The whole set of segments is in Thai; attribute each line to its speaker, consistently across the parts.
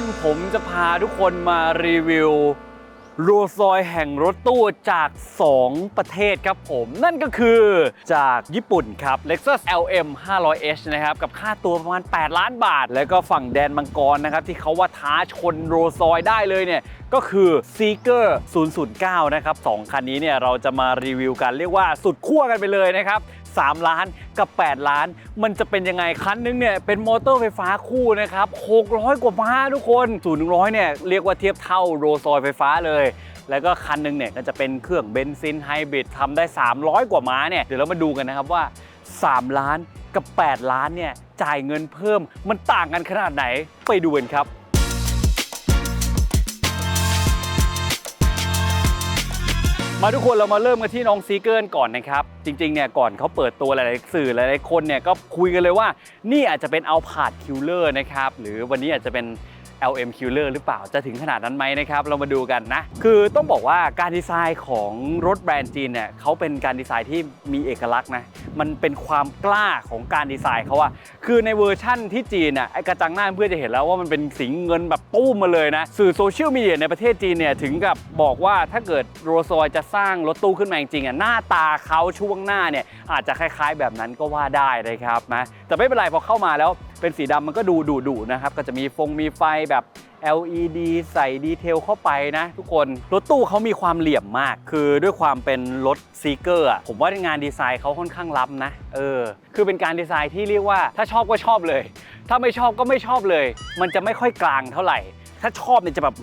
Speaker 1: คนผมจะพาทุกคนมารีวิวโรซอยแห่งรถตู้จาก 2 ประเทศครับผม นั่นก็คือจากญี่ปุ่นครับ Lexus LM 500H นะครับ กับค่าตัวประมาณ 8 ล้านบาท แล้วก็ฝั่งแดนมังกรนะครับ ที่เขาว่าท้าชนโรซอยได้เลยเนี่ย ก็คือ Seeker 009 นะครับ 2 คันนี้เนี่ย เราจะมารีวิวกันเรียกว่าสุดขั้วกันไปเลยนะครับ 3 ล้านกับ 8 ล้าน มันจะเป็นยังไงคันนึงเนี่ยเป็นมอเตอร์ไฟฟ้าคู่นะครับ600 กว่าม้าทุกคน0ูนย์ร้อยเนี่ยเรียกว่าเทียบเท่าโรซอยไฟฟ้าเลย แล้วก็คันหนึงเนี่ยก็จะเป็นเครื่องเบนซินไฮบริดทำได้ 300 กว่าม้าเนี่ยเดี๋ยวเรามาดูกันนะครับว่า 3 ล้านกับ 8 ล้านเนี่ยจ่ายเงินเพิ่มมันต่างกันขนาดไหนไปดูกันครับ มาทุกคนเรามาเริ่มกันที่น้องซีเกิลก่อนนะครับ จริงๆเนี่ยก่อนเขาเปิดตัวหลายๆสื่อหลายๆคนเนี่ยก็คุยกันเลยว่า นี่อาจจะเป็นเอาผาดคิลเลอร์นะครับหรือวันนี้อาจจะเป็น LM Killer หรือเปล่าจะถึงขนาดนั้นไหมนะครับ เรามาดูกันนะ คือต้องบอกว่าการดีไซน์ของรถแบรนด์จีนเนี่ยเขาเป็นการดีไซน์ที่มีเอกลักษณ์นะ มันเป็นความกล้าของการดีไซน์เขาอะคือในเวอร์ชั่นที่จีนน่ะไอกระจังหน้าเพื่อจะเห็นแล้วว่ามันเป็นสีเงินแบบตู้มมาเลยนะ สื่อโซเชียลมีเดียในประเทศจีนเนี่ยถึงกับบอกว่าถ้าเกิดโรลส์รอยจะสร้างรถตู้ขึ้นมาจริงๆอะหน้าตาเขาช่วงหน้าเนี่ยอาจจะคล้ายๆแบบนั้นก็ว่าได้นะครับนะแต่ไม่เป็นไรพอเข้ามาแล้ว เป็นสีดำมันก็ดูดุดุนะครับ ก็จะมีฟงมีไฟแบบ LED ใส่ดีเทลเข้าไปนะทุกคน รถตู้เขามีความเหลี่ยมมาก คือด้วยความเป็นรถซีเกอร์ผมว่างานดีไซน์เขาค่อนข้างล้ำนะ เออ คือเป็นการดีไซน์ที่เรียกว่าถ้าชอบก็ชอบเลย ถ้าไม่ชอบก็ไม่ชอบเลย มันจะไม่ค่อยกลางเท่าไหร่ ถ้าชอบเนี่ยจะแบบ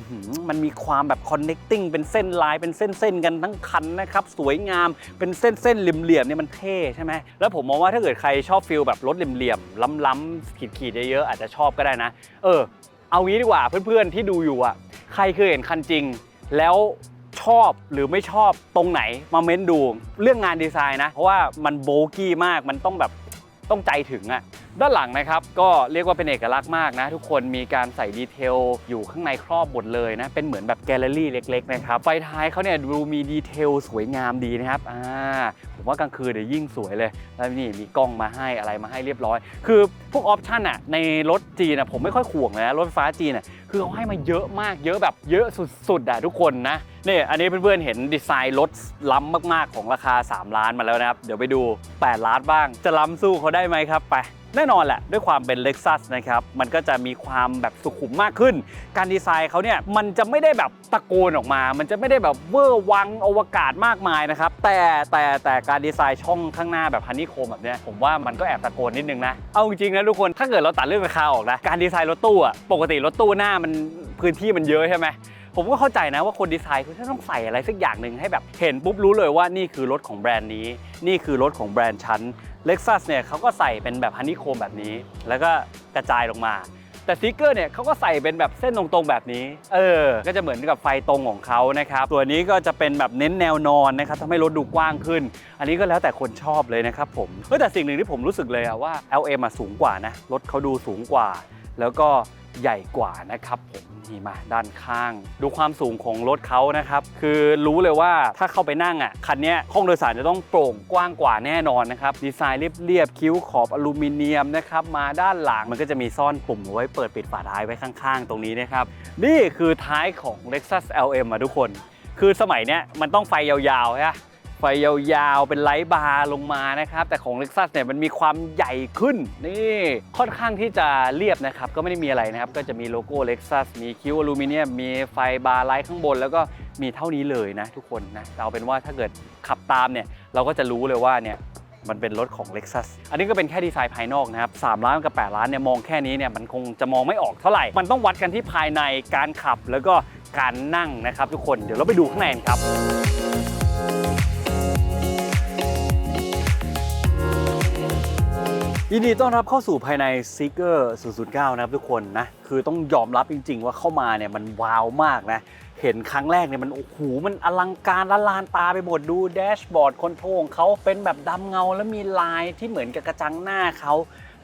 Speaker 1: มันมีความแบบ connecting เป็นเส้นลายเป็นเส้นๆกันทั้งคันนะครับ สวยงามเป็นเส้นๆเหลี่ยมๆเนี่ยมันเท่ใช่ไหมแล้วผมมองว่าถ้าเกิดใครชอบฟิลแบบรถเหลี่ยมๆล้ำๆขีดๆเยอะๆอาจจะชอบก็ได้นะ เออ เอางี้ดีกว่าเพื่อนๆที่ดูอยู่อะใครเคยเห็นคันจริง แล้วชอบหรือไม่ชอบตรงไหนมาเม้นดูเรื่องงานดีไซน์นะ เพราะว่ามันโบกี้มากมันต้องแบบต้องใจถึงอะ ด้านหลังนะครับก็เรียกว่าเป็นเอกลักษณ์มากนะ ทุกคนมีการใส่ดีเทลอยู่ข้างในครอบหมดเลยนะ เป็นเหมือนแบบแกลเลอรี่เล็กๆนะครับไฟท้ายเขาเนี่ยดูมีดีเทลสวยงามดีนะครับอ่าผมว่ากลางคืนเดี๋ยวยิ่งสวยเลย แล้วนี่มีกล้องมาให้อะไรมาให้เรียบร้อย คือพวกออปชั่นอะในรถจีนอะผมไม่ค่อยข่วงเลยนะรถไฟฟ้าจีนอะคือเขาให้มาเยอะมากเยอะแบบเยอะสุดๆอะทุกคนนะนี่อันนี้เพื่อนๆเห็นดีไซน์รถล้ำมากๆของราคา 3 ล้านมาแล้วนะครับ เดี๋ยวไปดู 8 ล้านบ้าง จะล้ำสู้เขาได้ไหมครับไป แน่นอนแหละด้วยความเป็น Lexus นะครับ มันก็จะมีความแบบสุขุมมากขึ้น การดีไซน์เขาเนี่ยมันจะไม่ได้แบบตะโกนออกมา มันจะไม่ได้แบบเวอร์วังอวกาศมากมายนะครับ แต่แต่แต่การดีไซน์ช่องข้างหน้าแบบฮันนี่โคมแบบเนี้ยผมว่ามันก็แอบตะโกนนิดนึงนะ เอาจริงๆนะทุกคนถ้าเกิดเราตัดเรื่องราคาออกนะการดีไซน์รถตู้อะปกติรถตู้หน้ามันพื้นที่มันเยอะใช่ไหมผมก็เข้าใจนะว่าคนดีไซน์เขาจะต้องใส่อะไรสักอย่างหนึ่งให้แบบเห็นปุ๊บรู้เลยว่านี่คือรถของแบรนด์นี้ นี่คือรถของแบรนด์ชั้น Lexus เนี่ยเขาก็ใส่เป็นแบบฮันนี่โคมแบบนี้ แล้วก็กระจายลงมา แต่ซิกเกอร์เนี่ยเขาก็ใส่เป็นแบบเส้นตรงๆแบบนี้ เออ ก็จะเหมือนกับไฟตรงของเขานะครับ ตัวนี้ก็จะเป็นแบบเน้นแนวนอนนะครับทำให้รถดูกว้างขึ้น อันนี้ก็แล้วแต่คนชอบเลยนะครับผมเแต่สิ่งหนึ่งที่ผมรู้สึกเลยอะว่า LM อะสูงกว่านะ รถเขาดูสูงกว่า แล้วก็ใหญ่กว่านะครับผมี่มาด้านข้าง ดูความสูงของรถเขานะครับ คือรู้เลยว่าถ้าเข้าไปนั่งอะคันนี้ห้องโดยสารจะต้องโปร่งกว้างกว่าแน่นอนนะครับ ดีไซน์เรียบๆคิ้วขอบอลูมิเนียมนะครับ มาด้านหลังมันก็จะมีซ่อนปุ่มไว้เปิดปิดฝาท้ายไว้ข้างๆ ตรงนี้นะครับ นี่คือท้ายของ Lexus LM อะทุกคน คือสมัยเนี้ยมันต้องไฟยาวๆใช่ไหม ไฟยาวๆ เป็นไลท์บาร์ลงมานะครับ แต่ของ Lexus เนี่ยมันมีความใหญ่ขึ้น นี่ค่อนข้างที่จะเรียบนะครับ ก็ไม่ได้มีอะไรนะครับ ก็จะมีโลโก้ Lexus มีคิ้วอลูมิเนียมมีไฟบาร์ไลท์ข้างบน แล้วก็มีเท่านี้เลยนะทุกคนนะเอาเป็นว่าถ้าเกิดขับตามเนี่ยเราก็จะรู้เลยว่าเนี่ยมันเป็นรถของ Lexus อันนี้ก็เป็นแค่ดีไซน์ภายนอกนะครับ 3 ล้านกับ 8 ล้านเนี่ยมองแค่นี้เนี่ยมันคงจะมองไม่ออกเท่าไหร่ มันต้องวัดกันที่ภายในการขับแล้วก็การนั่งนะครับทุกคน เดี๋ยวเราไปดูข้างในกันครับ ยินดีต้อนรับเข้าสู่ภายใน Seeker 009 นะครับทุกคนนะ คือต้องยอมรับจริง ๆ ว่าเข้ามาเนี่ยมันว้าวมากนะ เห็นครั้งแรกเนี่ยมันโอ้โหมันอลังการละลานตาไปหมดดูแดชบอร์ดคอนโทรลของเขาเป็นแบบดำเงาแล้วมีลายที่เหมือนกับกระจังหน้าเขา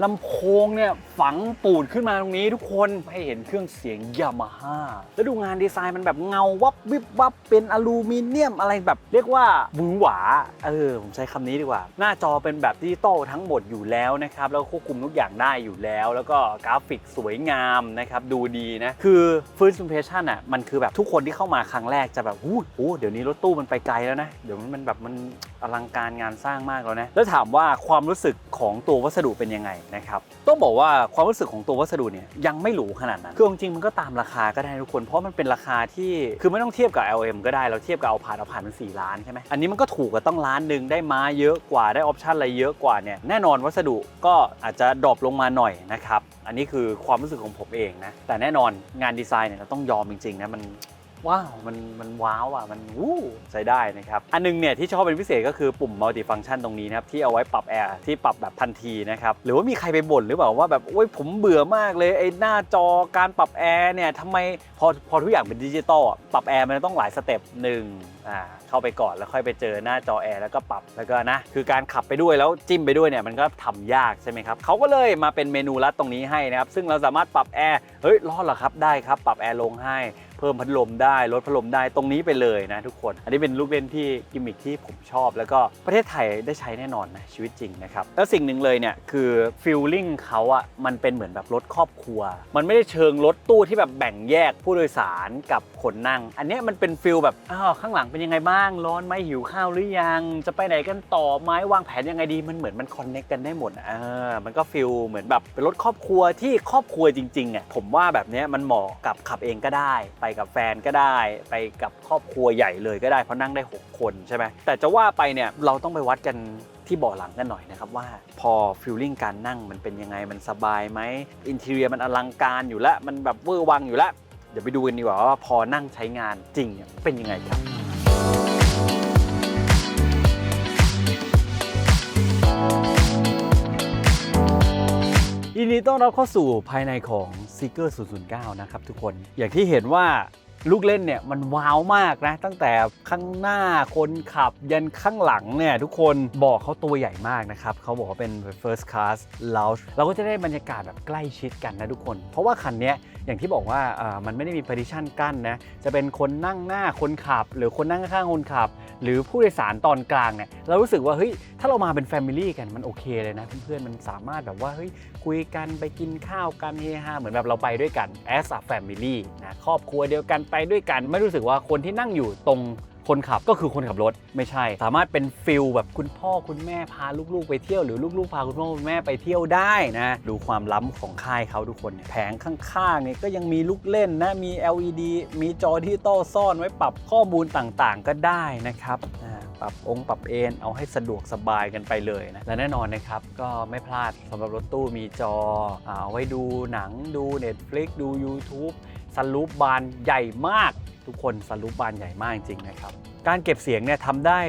Speaker 1: ลำโพงเนี่ยฝังปูดขึ้นมาตรงนี้ทุกคนให้เห็นเครื่องเสียงยามาฮ่าแล้วดูงานดีไซน์มันแบบเงาวับวิบวับเป็นอลูมิเนียมอะไรแบบ เรียกว่าหวือหวาเออผมใช้คำนี้ดีกว่า หน้าจอเป็นแบบดิจิตอลทั้งหมดอยู่แล้วนะครับ แล้วควบคุมทุกอย่างได้อยู่แล้ว แล้วก็กราฟิกสวยงามนะครับดูดีนะคือ First Impression อะมันคือแบบทุกคนที่เข้ามาครั้งแรกจะแบบอู้หูเดี๋ยวนี้รถตู้มันไปไกลแล้วนะเดี๋ยวมันแบบมัน อลังการงานสร้างมากแล้วนะแล้วถามว่าความรู้สึกของตัววัสดุเป็นยังไงนะครับต้องบอกว่าความรู้สึกของตัววัสดุเนี่ยยังไม่หรูขนาดนั้นคือจริงมันก็ตามราคาก็ได้ทุกคนเพราะมันเป็นราคาที่คือไม่ต้องเทียบกับ LM ก็ได้เราเทียบกับเอาผ่านเอาผ่านมัน4ล้านใช่ไหมอันนี้มันก็ถูกกว่าต้องล้านหนึ่งได้ม้าเยอะกว่าได้ออปชันอะไรเยอะกว่าเนี่ยแน่นอนวัสดุก็อาจจะดรอปลงมาหน่อยนะครับอันนี้คือความรู้สึกของผมเองนะแต่แน่นอนงานดีไซน์เนี่ยเราต้องยอมจริงๆนะมัน ว้าว มันมันว้าวอะ มันวู้ใช้ได้นะครับ อันนึงเนี่ยที่ชอบเป็นพิเศษก็คือปุ่มมัลติฟัง c t ชันตรงนี้นะครับ ที่เอาไว้ปรับแอร์ที่ปรับแบบทันทีนะครับ หรือว่ามีใครไปบ่นหรือเปล่าว่าแบบโอ้ยผมเบื่อมากเลยไอ้หน้าจอการปรับแอร์เนี่ยทำไมพอพอทุกอย่างเป็นดิจิตอลอะปรับแอร์มันต้องหลายสเต็ปหนึ่งอ่าเข้าไปก่อนแล้วค่อยไปเจอหน้าจอแอร์แล้วก็ปรับแล้วก็นะคือการขับไปด้วยแล้วจิ้มไปด้วยเนี่ยมันก็ทำยากใช่ไหมครับเขาก็เลยมาเป็นเมนูลัดตรงนี้ให้นะครับซึ่งเราสามารถปรับแอร์เฮ้ยร้อนเหรอครับได้ครับ ปรับแอร์ลงให้ เพิ่มพัดลมได้ลดพัดลมได้ตรงนี้ไปเลยนะทุกคน อันนี้เป็นลูกเล่นที่กิมมิคที่ผมชอบ แล้วก็ประเทศไทยได้ใช้แน่นอนนะชีวิตจริงนะครับ แล้วสิ่งหนึ่งเลยเนี่ยคือฟิลลิ่งเขาอะมันเป็นเหมือนแบบรถครอบครัว มันไม่ได้เชิงรถตู้ที่แบบแบ่งแยกผู้โดยสารกับคนนั่ง อันนี้มันเป็นฟิลแบบอ้าวข้างหลังเป็นยังไงบ้างร้อนไหมหิวข้าวหรือยัง จะไปไหนกันต่อไหมวางแผนยังไงดีมันเหมือนมันคอนเน c กกันได้หมดอะเออมันก็ฟิลเหมือนแบบเป็นรถครอบครัวที่ครอบครัวจริงๆอะผมว่าแบบนี้มันเหมาะกับขับเองก็ได้ไปกับแฟนก็ได้ ไปกับครอบครัวใหญ่เลยก็ได้เพราะนั่งได้ 6 คนใช่ไหมแต่จะว่าไปเนี่ยเราต้องไปวัดกันที่เบาะหลังกันหน่อยนะครับว่าพอฟิลลิ่งการนั่งมันเป็นยังไงมันสบายไหมอินเทอรียมันอลังการอยู่แล้วมันแบบเวอร์วังอยู่แล้วเดี๋ยวไปดูกันดีกว่าว่าพอนั่งใช้งานจริงเป็นยังไงครับ ยินดีต้อนรับเข้าสู่ภายในของ Seeker 009 นะครับทุกคน อย่างที่เห็นว่า ลูกเล่นเนี่ยมันว้าวมากนะ ตั้งแต่ข้างหน้าคนขับยันข้างหลังเนี่ยทุกคนบอกเขาตัวใหญ่มากนะครับเขาบอกว่าเป็น first class lounge เราก็จะได้บรรยากาศแบบใกล้ชิดกันนะทุกคน เพราะว่าคันนี้อย่างที่บอกว่าอ่ามันไม่ได้มี partition กั้นนะจะเป็นคนนั่งหน้าคนขับ หรือคนนั่งข้างคนขับ หรือผู้โดยสารตอนกลางเนี่ยเรารู้สึกว่าเฮ้ยถ้าเรามาเป็นแฟมิลี่กันมันโอเคเลยนะเพื่อนๆมันสามารถแบบว่าเฮ้ยคุยกันไปกินข้าวกันเฮฮาเหมือนแบบเราไปด้วยกัน as a family นะครอบครัวเดียวกันไปด้วยกัน ไม่รู้สึกว่าคนที่นั่งอยู่ตรงคนขับก็คือคนขับรถไม่ใช่ สามารถเป็นฟิลแบบคุณพ่อคุณแม่พาลูกๆ ไปเที่ยวหรือลูกๆ พาคุณพ่อคุณแม่ไปเที่ยวได้นะ ดูความล้ำของค่ายเขาทุกคนเนี่ยแผงข้างๆเนี่ยก็ยังมีลูกเล่นนะมี LED มีจอดิจิตอซ่อนไว้ปรับข้อมูลต่างๆ ก็ได้นะครับอ่าปรับองค์ปรับเอนเอาให้สะดวกสบายกันไปเลยนะและแน่นอนนะครับก็ไม่พลาดสำหรับรถตู้มีจออาเอาไว้ดูหนังดู Netflix ดู YouTube ซันรูปบานใหญ่มาก ทุกคนซันรูปบานใหญ่มากจริงๆนะครับ การเก็บเสียงเนี่ยทำได้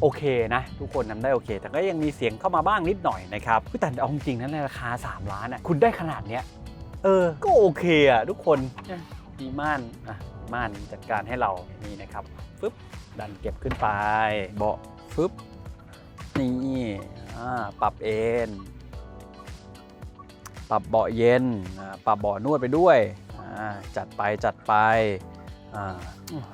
Speaker 1: โอเคนะทุกคนทำได้โอเค แต่ก็ยังมีเสียงเข้ามาบ้างนิดหน่อยนะครับแต่เอาจริงๆนะในราคา 3 ล้านอะคุณได้ขนาดเนี้ยเออก็โอเคอะทุกคนเนี่ยมีม่านอะม่านจัดการให้เรานี่นะครับฟึบดันเก็บขึ้นไป เบาะฟึบนี่อ่าปรับเอนปรับเบาะเย็นอ่าปรับเบาะนวดไปด้วยอ่า จัดไปจัดไป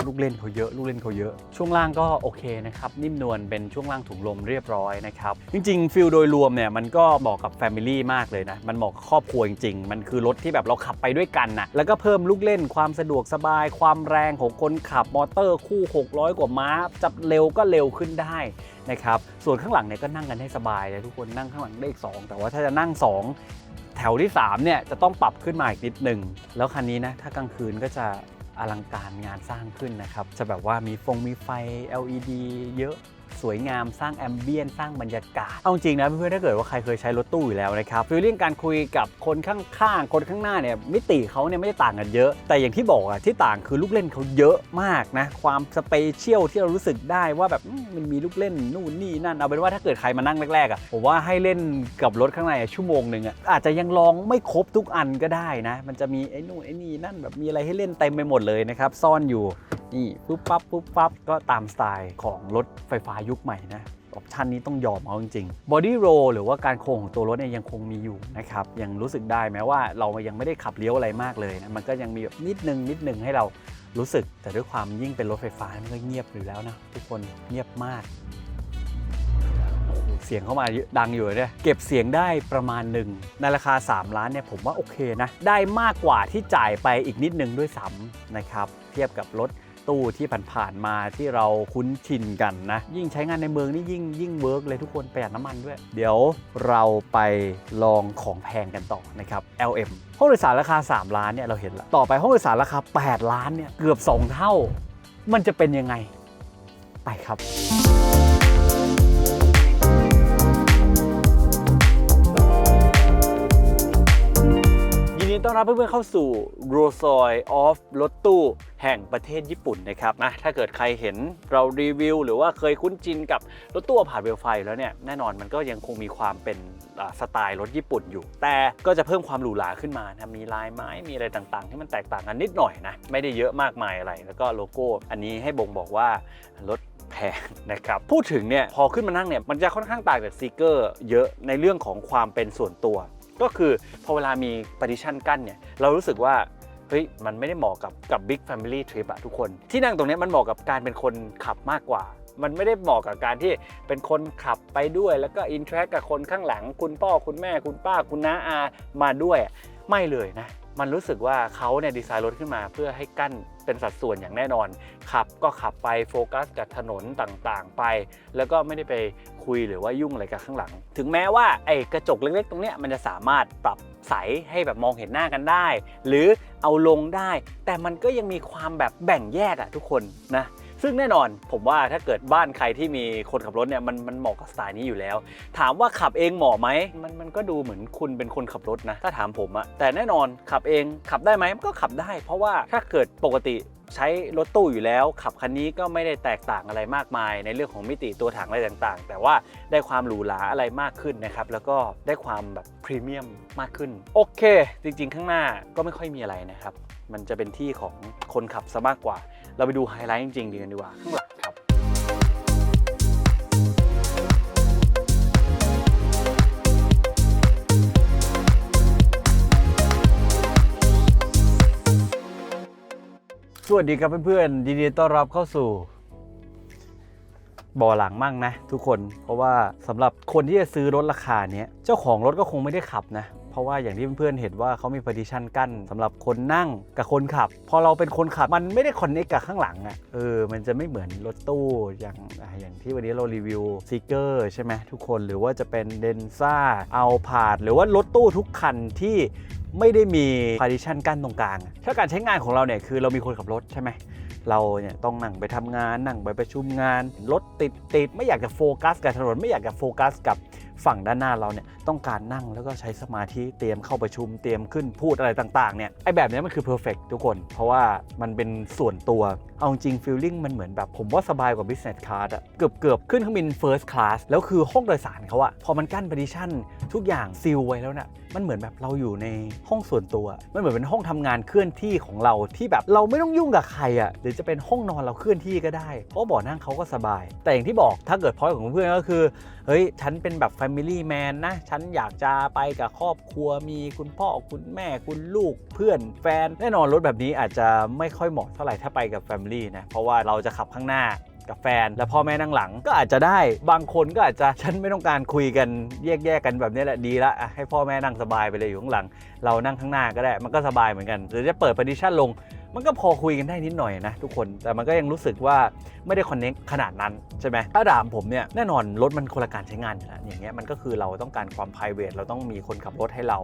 Speaker 1: ลูกเล่นเขาเยอะลูกเล่นเขาเยอะ ช่วงล่างก็โอเคนะครับ นิ่มนวลเป็นช่วงล่างถุงลมเรียบร้อยนะครับ จริงๆฟิลโดยรวมเนี่ยมันก็เหมาะกับแฟมิลี่มากเลยนะ มันเหมาะกับครอบครัวจริงๆ มันคือรถที่แบบเราขับไปด้วยกันนะแล้วก็เพิ่มลูกเล่นความสะดวกสบาย ความแรงของคนขับมอเตอร์คู่ 600 กว่าม้าจะเร็วก็เร็วขึ้นได้นะครับส่วนข้างหลังเนี่ยก็นั่งกันให้สบายเลยทุกคนนั่งข้างหลังได้อีกสองแต่ว่าถ้าจะนั่งสอง แถวที่3เนี่ยจะต้องปรับขึ้นมาอีกนิดหนึ่งแล้วคันนี้นะถ้ากลางคืนก็จะอลังการงานสร้างขึ้นนะครับ จะแบบว่ามีฟงมีไฟ LED เยอะ สวยงามสร้างแอมเบียนสร้างบรรยากาศ เอาจริงนะเพื่อนๆถ้าเกิดว่าใครเคยใช้รถตู้อยู่แล้วนะครับฟีลลิ่งการคุยกับคนข้างๆ คนข้างหน้าเนี่ยมิติเขาเนี่ยไม่ได้ต่างกันเยอะ แต่อย่างที่บอกอะที่ต่างคือลูกเล่นเขาเยอะมากนะความสเปเชียลที่เรารู้สึกได้ว่าแบบมันมีลูกเล่นนู่นนี่นั่นเอาเป็นว่าถ้าเกิดใครมานั่งแรกๆอะผมว่าให้เล่นกับรถข้างในชั่วโมงหนึ่งอะอาจจะยังลองไม่ครบทุกอันก็ได้นะ มันจะมีไอ้นู่นไอ้นี่นั่นแบบมีอะไรให้เล่นเต็มไปหมดเลยนะครับซ่อนอยู่ นี่ปุ๊บปั๊บปุ๊บปั๊บก็ตามสไตล์ของรถไฟฟ้ายุคใหม่นะออปชันนี้ต้องยอมเอาจริงๆ Body Roll หรือว่าการโค้งของตัวรถเนี่ยยังคงมีอยู่นะครับ ยังรู้สึกได้แม้ว่าเรายังไม่ได้ขับเลี้ยวอะไรมากเลยนะ มันก็ยังมีแบบนิดนึงนิดนึงให้เรารู้สึก แต่ด้วยความยิ่งเป็นรถไฟฟ้ามันก็เงียบอยู่แล้วนะ ทุกคนเงียบมาก เสียงเข้ามาดังอยู่เนี่ยเก็บเสียงได้ประมาณหนึ่งในราคา 3 ล้านเนี่ยผมว่าโอเคนะ ได้มากกว่าที่จ่ายไปอีกนิดนึงด้วยซ้ำนะครับ เทียบกับรถ ตู้ที่ผ่านๆมาที่เราคุ้นชินกันนะ ยิ่งใช้งานในเมืองนี่ยิ่งยิ่งเวิร์กเลยทุกคนประหยัดน้ำมันด้วย เดี๋ยวเราไปลองของแพงกันต่อนะครับ LM ห้องโดยสารราคา 3 ล้านเนี่ยเราเห็นแล้วต่อไปห้องโดยสารราคา 8 ล้านเนี่ยเกือบ 2 เท่า มันจะเป็นยังไง ไปครับ ต้อนรับเพื่อนๆเข้าสู่ r o s o y of รถตู้แห่งประเทศญี่ปุ่นนะครับนะถ้าเกิดใครเห็นเรารีวิว หรือว่าเคยคุ้นชินกับรถตู้ผ่านเวลไฟแล้วเนี่ยแน่นอนมันก็ยังคงมีความเป็นสไตล์รถญี่ปุ่นอยู่ แต่ก็จะเพิ่มความหรูหราขึ้นมานะมีลายไม้มีอะไรต่างๆ ที่มันแตกต่างกันนิดหน่อยนะไม่ได้เยอะมากมายอะไร แล้วก็โลโก้ อันนี้ให้บ่งบอกว่ารถแพงนะครับ พูดถึงเนี่ยพอขึ้นมานั่งเนี่ยมันจะค่อนข้างต่างจากซีเกอร์เยอะในเรื่องของความเป็นส่วนตัว ก็คือพอเวลามีปาร์ติชันกั้นเนี่ยเรารู้สึกว่าเฮ้ยมันไม่ได้เหมาะกับกับ big family trip อะทุกคน ที่นั่งตรงนี้มันเหมาะกับการเป็นคนขับมากกว่า มันไม่ได้เหมาะกับการที่เป็นคนขับไปด้วย แล้วก็อินเทรคกับคนข้างหลัง คุณพ่อคุณแม่คุณป้าคุณน้าอามาด้วย ไม่เลยนะ มันรู้สึกว่าเขาเนี่ยดีไซน์รถขึ้นมา เพื่อให้กั้นเป็นสัดส่วนอย่างแน่นอน ขับก็ขับไปโฟกัสกับถนนต่างๆไป แล้วก็ไม่ได้ไปคุยหรือว่ายุ่งอะไรกับข้างหลัง ถึงแม้ว่าไอ้กระจกเล็กๆ ตรงเนี้ยมันจะสามารถปรับใสให้แบบมองเห็นหน้ากันได้ หรือเอาลงได้ แต่มันก็ยังมีความแบบแบ่งแยกอะทุกคนนะ ซึ่งแน่นอนผมว่าถ้าเกิดบ้านใครที่มีคนขับรถเนี่ยมันมันเหมาะกับสไตล์นี้อยู่แล้ว ถามว่าขับเองเหมาะไหมมันมันก็ดูเหมือนคุณเป็นคนขับรถนะถ้าถามผมอะแต่แน่นอนขับเองขับได้ไหมมันก็ขับได้ เพราะว่าถ้าเกิดปกติใช้รถตู้อยู่แล้ว ขับคันนี้ก็ไม่ได้แตกต่างอะไรมากมาย ในเรื่องของมิติตัวถังอะไรต่างๆ แต่ว่าได้ความหรูหราอะไรมากขึ้นนะครับแล้วก็ได้ความแบบพรีเมียมมากขึ้น โอเค จริงๆ ข้างหน้าก็ไม่ค่อยมีอะไรนะครับ มันจะเป็นที่ของคนขับซะมากกว่า เราไปดูไฮไลท์จริงๆดีกันดีกว่าข้างหลังครับ สวัสดีครับเพื่อนๆยินดีต้อนรับเข้าสู่บ่อหลังมั่งนะทุกคนเพราะว่าสำหรับคนที่จะซื้อรถราคาเนี้ยเจ้าของรถก็คงไม่ได้ขับนะ เพราะว่าอย่างที่เพื่อนๆเห็นว่าเขามี partition กั้นสำหรับคนนั่งกับคนขับ พอเราเป็นคนขับมันไม่ได้คอนเนคกับข้างหลังอะ่ะเออมันจะไม่เหมือนรถตู้อย่างอย่างที่วันนี้เรารีวิวซีเกอร์ใช่ไหมทุกคนหรือว่าจะเป็นเดนซ่าเอาผาดหรือว่ารถตู้ทุกคันที่ไม่ได้มี partition กั้นตรงกลางถ้าการใช้งานของเราเนี่ยคือเรามีคนขับรถใช่ไหมเราเนี่ยต้องนั่งไปทำงานนั่งไปประชุมงาน รถติดติดไม่อยากจะโฟกัสกับถนนไม่อยากจะโฟกัสกับ ฝั่งด้านหน้าเราเนี่ยต้องการนั่งแล้วก็ใช้สมาธิเตรียมเข้าประชุมเตรียมขึ้นพูดอะไรต่างๆเนี่ยไอแบบนี้มันคือเพอร์เฟกทุกคน เพราะว่ามันเป็นส่วนตัว เอาจริงฟีลลิ่งมันเหมือนแบบผมว่าสบายกว่า business class อะเกือบเกือบขึ้นเครื่องบิน first class แล้วคือห้องโดยสารเขาอะพอมันกั้น partition ทุกอย่างซีลไว้แล้วน่ะมันเหมือนแบบเราอยู่ในห้องส่วนตัว มันเหมือนเป็นห้องทำงานเคลื่อนที่ของเราที่แบบเราไม่ต้องยุ่งกับใครอะหรือจะเป็นห้องนอนเราเคลื่อนที่ก็ได้ เพราะเบ่อนั่งเขาก็สบาย แต่อย่างที่บอกถ้าเกิดพอยของเพื่อนก็คือ เฮ้ย ฉันเป็นแบบ Family Man นะ ฉันอยากจะไปกับครอบครัวมีคุณพ่อคุณแม่คุณลูกเพื่อนแฟน แน่นอนรถแบบนี้อาจจะไม่ค่อยเหมาะเท่าไหร่ถ้าไปกับ Family นะ เพราะว่าเราจะขับข้างหน้ากับแฟน แล้วพ่อแม่นั่งหลังก็อาจจะได้บางคนก็อาจจะฉันไม่ต้องการคุยกันแยกๆกันแบบนี้แหละดีละให้พ่อแม่นั่งสบายไปเลยอยู่ข้างหลัง เรานั่งข้างหน้าก็ได้มันก็สบายเหมือนกัน หรือจะเปิด partition ลง มันก็พอคุยกันได้นิดหน่อยนะทุกคนแต่มันก็ยังรู้สึกว่าไม่ได้คอนเน็กขนาดนั้นใช่ไหมถ้าถามผมเนี่ยแน่นอนรถมันคนละการใช้งานอยู่แล้วอย่างเงี้ยมันก็คือเราต้องการความ p r i v a t เราต้องมีคนขับรถให้เรา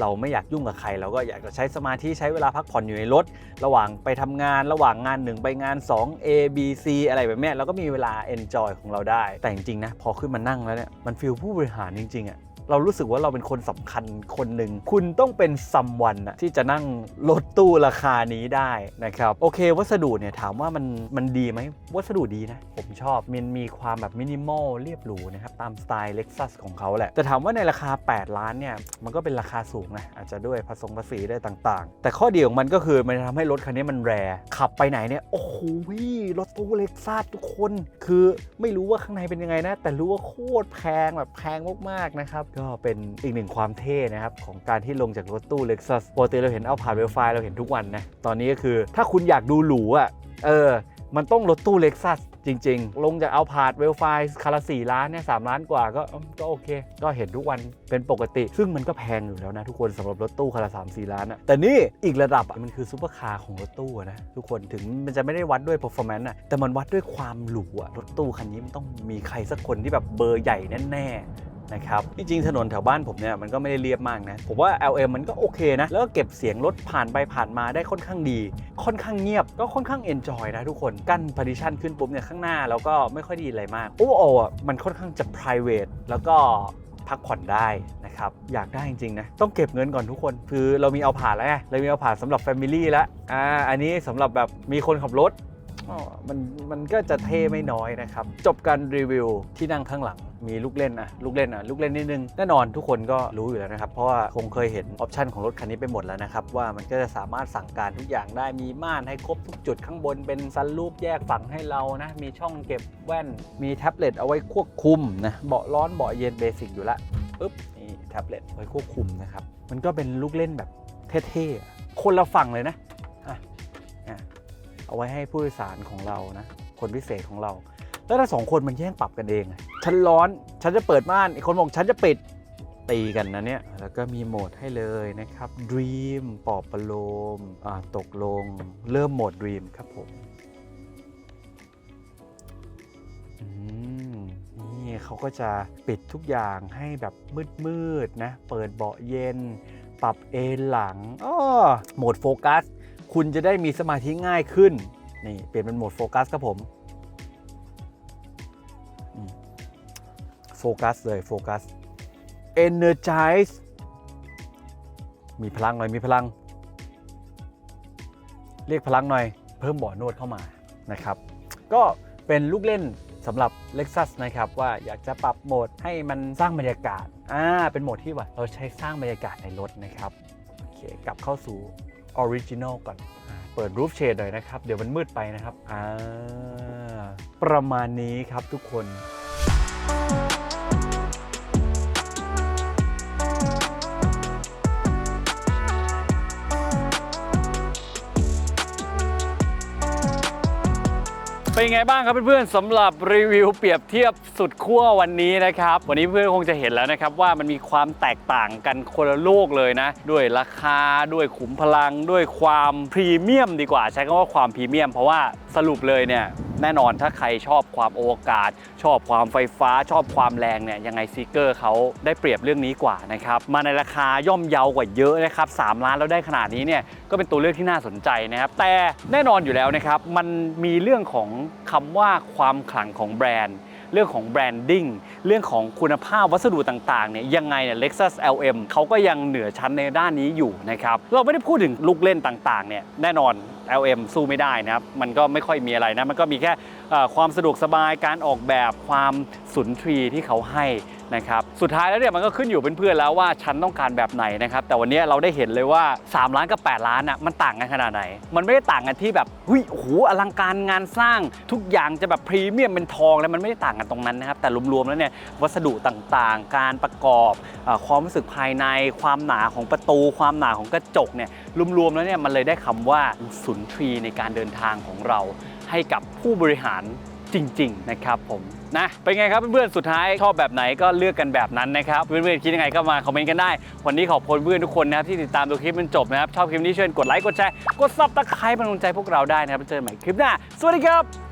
Speaker 1: เราไม่อยากยุ่งกับใคร เราก็อยากจะใช้สมาธิใช้เวลาพักผ่อนอยู่ในรถ ระหว่างไปทำงานระหว่างงาน 1 ไปงาน 2 A B C อะไรแบบเนี้ยเราก็มีเวลา enjoy ของเราได้ แต่จริงๆนะพอขึ้นมานั่งแล้วเนี่ยมันฟีลผู้บริหารจริงๆอะ่ะ
Speaker 2: เรารู้สึกว่าเราเป็นคนสำคัญคนหนึ่ง คุณต้องเป็นซัมวันอะที่จะนั่งรถตู้ราคานี้ได้นะครับ โอเค วัสดุเนี่ยถามว่ามันมันดีไหม วัสดุดีนะ ผมชอบ มันมีความแบบมินิมอลเรียบหรูนะครับ ตามสไตล์ Lexus ของเขาแหละ แต่ถามว่าในราคา 8 ล้านเนี่ย มันก็เป็นราคาสูงนะ อาจจะด้วยผสมภาษีได้ต่างๆ แต่ข้อดีของมันก็คือมันจะทำให้รถคันนี้มันแรร์ขับไปไหนเนี่ย โอ้โหรถตู้เล็กซัสทุกคน คือไม่รู้ว่าข้างในเป็นยังไงนะ แต่รู้ว่าโคตรแพงแบบแพงมากๆนะครับก็เป็นอีกหนึ่งความเท่นะครับ ของการที่ลงจากรถตู้ Lexus ปกติเราเห็นเอาผ่านเวลไฟเราเห็นทุกวันนะ ตอนนี้ก็คือถ้าคุณอยากดูหรูอะเออ มันต้องรถตู้ Lexus จริง ๆ ลงจากเอาพาดเวลไฟคาราสี่ล้านเนี่ยสามล้านกว่าก็ก็โอเค ก็เห็นทุกวันเป็นปกติ ซึ่งมันก็แพงอยู่แล้วนะทุกคนสำหรับรถตู้คาราสามสี่ล้านอะแต่นี่อีกระดับอะมันคือซูเปอร์คาร์ของรถตู้นะทุกคนถึงมันจะไม่ได้วัดด้วย performance อะแต่มันวัดด้วยความหรูอะรถตู้คันนี้มันต้องมีใครสักคนที่แบบเบอร์ใหญ่แน่ๆ นะครับจริงๆถนนแถวบ้านผมเนี่ยมันก็ไม่ได้เรียบมากนะ ผมว่า LM มันก็โอเคนะ แล้วก็เก็บเสียงรถผ่านไปผ่านมาได้ค่อนข้างดี ค่อนข้างเงียบก็ค่อนข้าง enjoy นะทุกคนกั้น partition ขึ้นปุ๊บเนี่ยข้างหน้าแล้วก็ไม่ค่อยดีอะไรมากโอ้โอะมันค่อนข้างจะ private แล้วก็พักผ่อนได้นะครับ อยากได้จริงๆนะ ต้องเก็บเงินก่อนทุกคน คือเรามีเอาผ่านแล้วไงเรามีเอาผ่านสำหรับ Family แล้วอ่าอันนี้สำหรับแบบมีคนขับรถ มันมันก็จะเท่ไม่น้อยนะครับ จบการรีวิวที่นั่งข้างหลังมีลูกเล่นอะลูกเล่นอะลูกเล่นนิดนึง แน่นอนทุกคนก็รู้อยู่แล้วนะครับ เพราะว่าคงเคยเห็นออปชันของรถคันนี้ไปหมดแล้วนะครับ ว่ามันก็จะสามารถสั่งการทุกอย่างได้มีม่านให้ครบทุกจุดข้างบนเป็นซันรูปแยกฝั่งให้เรานะ มีช่องเก็บแว่น มีแท็บเล็ตเอาไว้ควบคุมนะเบาะร้อนเบาะเย็นเบสิกอยู่ละปึ๊บนี่แท็บเล็ตไว้ควบคุมนะครับมันก็เป็นลูกเล่นแบบเท่ๆคนละฝั่งเลยนะ เอาไว้ให้ผู้โดยสารของเรานะคนพิเศษของเรา แล้วถ้าสองคนมันแย่งปรับกันเองฉันร้อนฉันจะเปิดม่านอีกคนบอกฉันจะปิดตีกันนะเนี่ย แล้วก็มีโหมดให้เลยนะครับ Dream ปอบประโลมตกลง เริ่มโหมด Dream ครับผมอืมนี่เขาก็จะปิดทุกอย่างให้แบบมืดๆนะ เปิดเบาะเย็น ปรับเอนหลังอ้อโหมดโฟกัส คุณจะได้มีสมาธิง่ายขึ้น นี่ เปลี่ยนเป็นโหมดโฟกัสครับผมโฟกัสเลยโฟกัส energize มีพลังหน่อยมีพลัง เรียกพลังหน่อย เพิ่มเบาะนวดเข้ามานะครับ ก็เป็นลูกเล่นสำหรับ Lexus นะครับ ว่าอยากจะปรับโหมดให้มันสร้างบรรยากาศอ่าเป็นโหมดที่ว่าเราใช้สร้างบรรยากาศในรถนะครับ โอเค กลับเข้าสู่ Original ก่อนอ่าเปิดรูปเชดหน่อยนะครับ เดี๋ยวมันมืดไปนะครับ อ่า ประมาณนี้ครับทุกคน
Speaker 1: เป็นไงบ้างครับเพื่อนๆสำหรับรีวิวเปรียบเทียบสุดขั้ววันนี้นะครับ วันนี้เพื่อนคงจะเห็นแล้วนะครับว่ามันมีความแตกต่างกันคนละโลกเลยนะ ด้วยราคาด้วยขุมพลัง ด้วยความพรีเมียมดีกว่า ใช้คำว่าความพรีเมียมเพราะว่าสรุปเลยเนี่ยแน่นอนถ้าใครชอบความโอกาส ชอบความไฟฟ้าชอบความแรงเนี่ยยังไงซีเกอร์เขาได้เปรียบเรื่องนี้กว่านะครับมาในราคาย่อมเยาวกว่าเยอะนะครับ3ล้านแล้วได้ขนาดนี้เนี่ยก็เป็นตัวเลือกที่น่าสนใจนะครับ แต่แน่นอนอยู่แล้วนะครับมันมีเรื่องของคำว่าความขลังของแบรนด์ เรื่องของแบรนดิ้งเรื่องของคุณภาพวัสดุต่างๆเนี่ยยังไงเนี่ย Lexus LM เขาก็ยังเหนือชั้นในด้านนี้อยู่นะครับเราไม่ได้พูดถึงลูกเล่นต่างๆเนี่ยแน่นอน LM สู้ไม่ได้นะครับ มันก็ไม่ค่อยมีอะไรนะ มันก็มีแค่ความสะดวกสบายการออกแบบความสุนทรีที่เขาให้ นะครับสุดท้ายแล้วเนี่ยมันก็ขึ้นอยู่เป็นเพื่อนแล้วว่าฉันต้องการแบบไหนนะครับแต่วันนี้เราได้เห็นเลยว่า 3 ล้านกับ 8 ล้านอะมันต่างกันขนาดไหน มันไม่ได้ต่างกันที่แบบหุยโอ้โหอลังการงานสร้างทุกอย่างจะแบบพรีเมียมเป็นทองแล้วมันไม่ได้ต่างกันตรงนั้นนะครับแต่รวมๆแล้วเนี่ยวัสดุต่างๆ การประกอบอความรู้สึกภายในความหนาของประตู ความหนาของกระจกเนี่ยรวมๆแล้วเนี่ยมันเลยได้คำว่าสุนทรีในการเดินทางของเราให้กับผู้บริหารจริง ๆ นะครับผม นะเป็นไงครับเพื่อนๆสุดท้ายชอบแบบไหนก็เลือกกันแบบนั้นนะครับเพื่อนๆคิดยังไงก็มาคอมเมนต์กันได้ วันนี้ขอบคุณเพื่อนทุกคนนะครับที่ติดตามดูคลิปมันจบนะครับชอบคลิปนี้ช่วยกดไลค์กดแชร์กดซับตะไคร้เป็นกำลังใจพวกเราได้นะครับเจอกันใหม่คลิปหน้าสวัสดีครับ